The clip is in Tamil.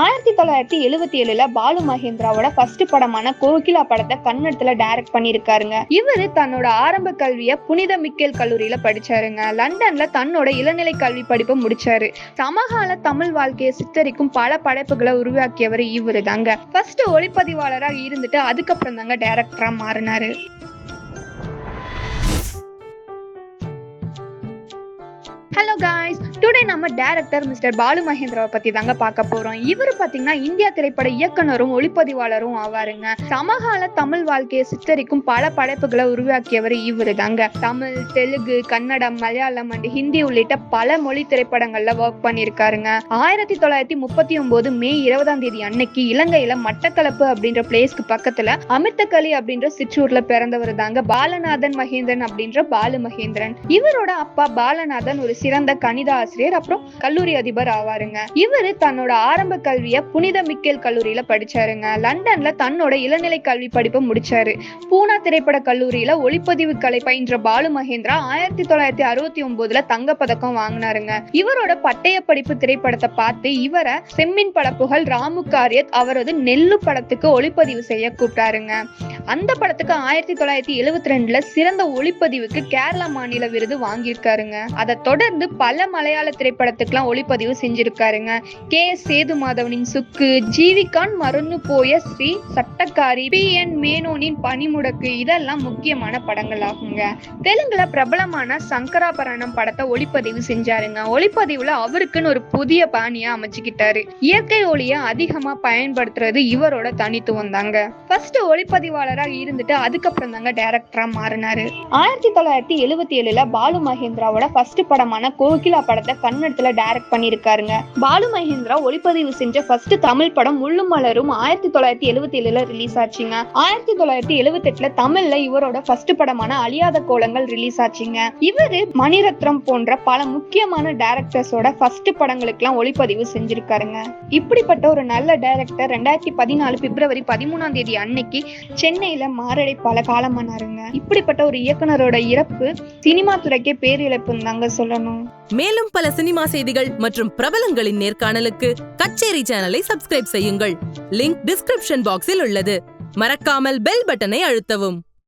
ஆயிரத்தி தொள்ளாயிரத்தி எழுபத்தி ஏழுல பாலு மகேந்திராவோட ஃபர்ஸ்ட் படமான கோகிலா படத்தை கன்னடத்துல டைரக்ட் பண்ணியிருக்காருங்க. இவரு தன்னோட ஆரம்ப கல்வியை புனித மிக்கேல் கல்லூரியில படிச்சாருங்க. லண்டன்ல தன்னோட இளநிலை கல்வி படிப்பை முடிச்சாரு. சமகால தமிழ் வாழ்க்கையை சித்தரிக்கும் பல படைப்புகளை உருவாக்கியவர் இவரு தாங்க ஃபர்ஸ்ட் ஒளிப்பதிவாளராக இருந்துட்டு அதுக்கப்புறம் தாங்க டைரக்டரா மாறினாரு. ஹலோ காய்ஸ் டுடே நம்ம டேரக்டர் மிஸ்டர் பாலு மகேந்திராவை பத்தி தாங்க பார்க்க போறோம். இவர் பாத்தீங்கன்னா இந்தியா திரைப்பட இயக்குனரும் ஒளிப்பதிவாளரும் ஆவாருங்க. சமகால தமிழ் வாழ்க்கையை சித்தரிக்கும் பல படைப்புகளை உருவாக்கியவர் இவரு தாங்க தமிழ் தெலுங்கு கன்னடம் மலையாளம் அண்ட் ஹிந்தி உள்ளிட்ட பல மொழி திரைப்படங்கள்ல ஒர்க் பண்ணியிருக்காருங்க. ஆயிரத்தி தொள்ளாயிரத்தி முப்பத்தி ஒன்பது மே இருபதாம் தேதி அன்னைக்கு இலங்கையில மட்டக்களப்பு அப்படின்ற பிளேஸ்க்கு பக்கத்துல அமிர்தகளி அப்படின்ற சிற்றூர்ல பிறந்தவர் தாங்க பாலநாதன் மகேந்திரன் அப்படின்ற பாலு மகேந்திரன் இவரோட அப்பா பாலநாதன் ஒரு சிறந்த கணித ஆசிரியர் அப்புறம் கல்லூரி அதிபர் ஆவாருங்க. இவரு தன்னோட ஆரம்ப கல்வியை புனித மிக்கேல் கல்லூரியில படிச்சாருங்க. லண்டன்ல தன்னோட இளநிலை கல்வி படிப்பை முடிச்சாரு. பூனா திரைப்பட கல்லூரியில ஒளிப்பதிவு கலை பயின்ற பாலு மகேந்திரா ஆயிரத்தி தொள்ளாயிரத்தி அறுபத்தி ஒன்பதுல தங்கப்பதக்கம் வாங்கினாருங்க. இவரோட பட்டய படிப்பு திரைப்படத்தை பார்த்து இவரை செம்மின் படப்புகள் ராமு காரியத் அவரது நெல்லு படத்துக்கு ஒளிப்பதிவு செய்ய கூப்பிட்டாருங்க. அந்த படத்துக்கு ஆயிரத்தி தொள்ளாயிரத்தி எழுவத்தி ரெண்டுல சிறந்த ஒளிப்பதிவுக்கு கேரளா மாநில விருது வாங்கியிருக்காருங்க. அதை தொடர்ந்து பல மலையாள திரைப்படத்துக்குலாம் ஒளிப்பதிவு செஞ்சிருக்காருங்க. கே. எஸ் சேது மாதவனின் சுக்கு ஜீவிகான் மறந்து போய ஸ்ரீ சட்டக்காரி பி. என். மேனோனின் பனிமுடக்கு இதெல்லாம் முக்கியமான படங்கள் ஆகுங்க தெலுங்குல பிரபலமான சங்கராபரணம் படத்தை ஒளிப்பதிவு செஞ்சாருங்க. ஒளிப்பதிவுல அவருக்குன்னு ஒரு புதிய பாணியை அமைச்சுக்கிட்டாரு. இயற்கை ஒளியை அதிகமா பயன்படுத்துறது இவரோட தனித்துவம் தாங்க ஃபர்ஸ்ட் ஒளிப்பதிவாளராக இருந்துட்டு அதுக்கப்புறம் தாங்க டைரக்டரா மாறினாரு. ஆயிரத்தி தொள்ளாயிரத்தி எழுவத்தி ஏழுல பாலு மகேந்திராவோட ஃபர்ஸ்ட் படமான கோகிலா படத்தை கன்னடத்துல டைரக்ட் பண்ணியிருக்காருங்க. பாலு மகேந்திரா ஒளிப்பதிவு செஞ்ச ஃபர்ஸ்ட் தமிழ் படம் முள்ளும் மலரும் ஆயிரத்தி தொள்ளாயிரத்தி எழுவத்தி ஏழுல ரிலீஸ் ஆச்சுங்க. ஆயிரத்தி தொள்ளாயிரத்தி எழுவத்தி எட்டுல தமிழ்ல இவரோட ஃபர்ஸ்ட் படமான அழியாத கோலங்கள் ரிலீஸ் ஆச்சுங்க. இவரு மணிரத்னம் போன்ற பல முக்கியமான டைரக்டர்ஸோட ஃபர்ஸ்ட் படங்களுக்கெல்லாம் ஒளிப்பதிவு செஞ்சிருக்காருங்க. இப்படிப்பட்ட ஒரு நல்ல டைரக்டர் ரெண்டாயிரத்தி பதினாலு பிப்ரவரி பதிமூணாம் தேதி அன்னைக்கு சென்னையில மாரடைப்பால காலமானாருங்க. இப்படிப்பட்ட ஒரு இயக்குனரோட இறப்பு சினிமா துறைக்கே பேரிழப்புன்னு தாங்க சொல்லணும். மேலும் பல சினிமா செய்திகள் மற்றும் பிரபலங்களின் நேர்காணலுக்கு கச்சேரி சேனலை சப்ஸ்கிரைப் செய்யுங்கள். லிங்க் டிஸ்கிரிப்ஷன் பாக்ஸில் உள்ளது. மறக்காமல் பெல் பட்டனை அழுத்தவும்.